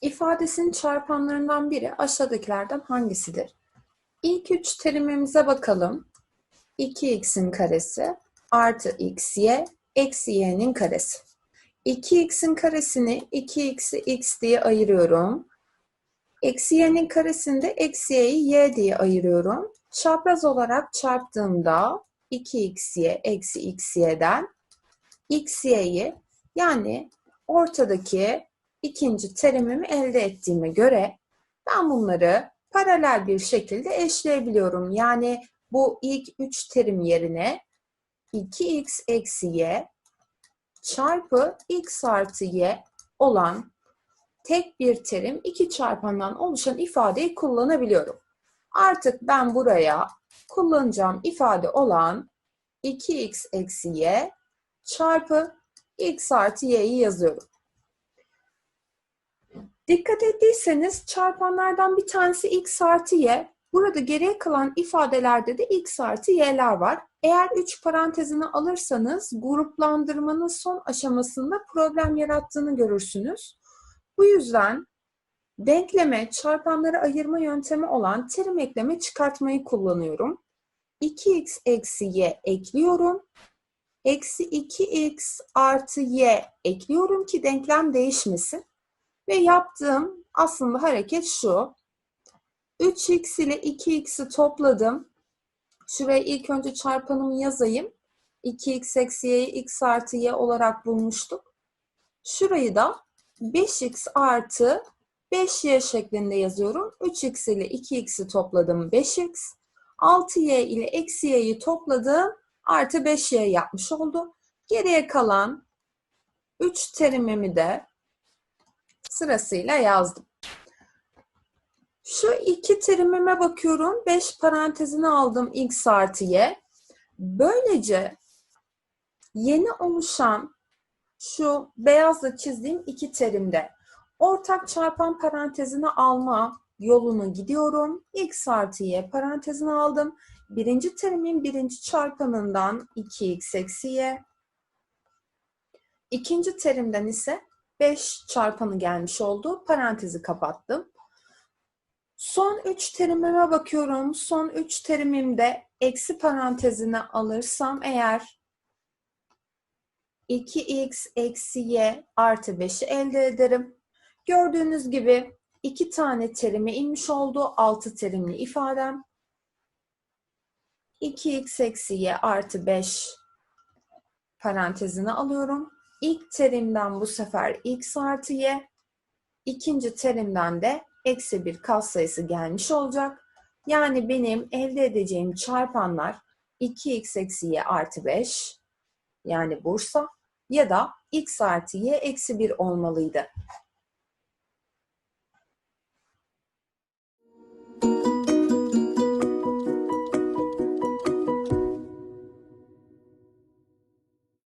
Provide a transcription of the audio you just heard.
İfadesinin çarpanlarından biri aşağıdakilerden hangisidir? İlk üç terimimize bakalım. 2x'in karesi artı xy eksi y'nin karesi. 2x'in karesini 2x'i x diye ayırıyorum. Eksi y'nin karesini de eksi y'yi y diye ayırıyorum. Çapraz olarak çarptığımda 2xy eksi xy'den xy'yi yani ortadaki ikinci terimimi elde ettiğime göre ben bunları paralel bir şekilde eşleyebiliyorum. Yani bu ilk üç terim yerine 2x eksi y çarpı x artı y olan tek bir terim iki çarpandan oluşan ifadeyi kullanabiliyorum. Artık ben buraya kullanacağım ifade olan 2x eksi y çarpı x artı y'yi yazıyorum. Dikkat ettiyseniz çarpanlardan bir tanesi x artı y. Burada geriye kalan ifadelerde de x artı y'ler var. Eğer 3 parantezini alırsanız gruplandırmanın son aşamasında problem yarattığını görürsünüz. Bu yüzden denkleme çarpanları ayırma yöntemi olan terim ekleme çıkartmayı kullanıyorum. 2x eksi y ekliyorum. Eksi 2x artı y ekliyorum ki denklem değişmesin. Ve yaptığım aslında hareket şu. 3x ile 2x'i topladım. Şuraya ilk önce çarpanımı yazayım. 2x eksi y'yi x artı y olarak bulmuştuk. Şurayı da 5x artı 5y şeklinde yazıyorum. 3x ile 2x'i topladım 5x. 6y ile eksi y'yi topladım artı 5y yapmış oldu. Geriye kalan 3 terimimi de sırasıyla yazdım. Şu iki terimime bakıyorum. 5 parantezine aldım x artı y. Böylece yeni oluşan şu beyazla çizdiğim iki terimde ortak çarpan parantezine alma yolunu gidiyorum. x artı y parantezine aldım. Birinci terimin birinci çarpanından 2x eksi y. İkinci terimden ise 5 çarpanı gelmiş oldu. Parantezi kapattım. Son 3 terimime bakıyorum. Son 3 terimimde eksi parantezine alırsam eğer 2x eksi y artı 5'i elde ederim. Gördüğünüz gibi 2 tane terime inmiş oldu. 6 terimli ifadem. 2x eksi y artı 5 parantezine alıyorum. İlk terimden bu sefer x artı y, ikinci terimden de eksi bir katsayısı gelmiş olacak. Yani benim elde edeceğim çarpanlar 2x eksi y artı 5 yani Bursa ya da x artı y eksi 1 olmalıydı.